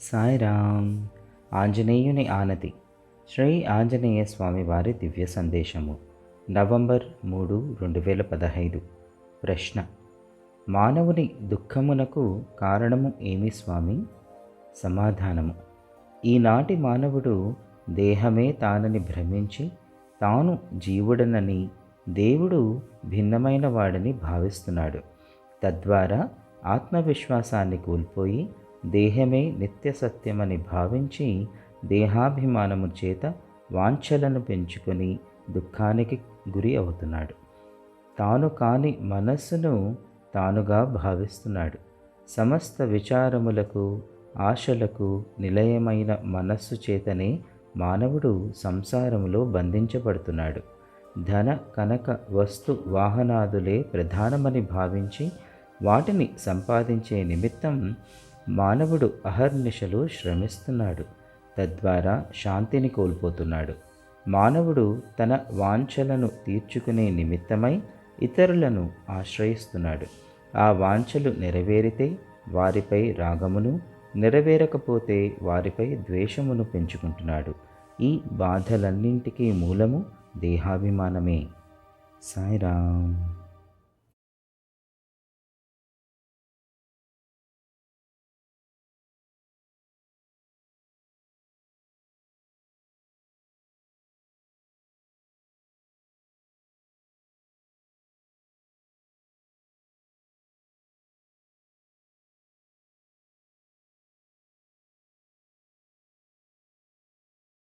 సాయిరామ్. ఆంజనేయుని ఆనతి. శ్రీ ఆంజనేయ స్వామి వారి దివ్య సందేశము. నవంబర్ మూడు రెండు వేల పదహైదు. ప్రశ్న. మానవుని దుఃఖమునకు కారణము ఏమి స్వామి? సమాధానము. ఈనాటి మానవుడు దేహమే తానని భ్రమించి తాను జీవుడనని దేవుడు భిన్నమైన వాడని భావిస్తున్నాడు. తద్వారా ఆత్మవిశ్వాసాన్ని కోల్పోయి దేహమే నిత్య సత్యమని భావించి దేహాభిమానము చేత వాంఛలను పెంచుకొని దుఃఖానికి గురి అవుతున్నాడు. తాను కాని మనస్సును తానుగా భావిస్తున్నాడు. సమస్త విచారములకు ఆశలకు నిలయమైన మనస్సు చేతనే మానవుడు సంసారములో బంధించబడుతున్నాడు. ధన కనక వస్తు వాహనాదులే ప్రధానమని భావించి వాటిని సంపాదించే నిమిత్తం మానవుడు అహర్నిశలు శ్రమిస్తున్నాడు. తద్వారా శాంతిని కోల్పోతున్నాడు. మానవుడు తన వాంఛలను తీర్చుకునే నిమిత్తమై ఇతరులను ఆశ్రయిస్తున్నాడు. ఆ వాంఛలు నెరవేరితే వారిపై రాగమును నెరవేరకపోతే వారిపై ద్వేషమును పెంచుకుంటున్నాడు. ఈ బాధలన్నింటికీ మూలము దేహాభిమానమే. సాయిరామ్.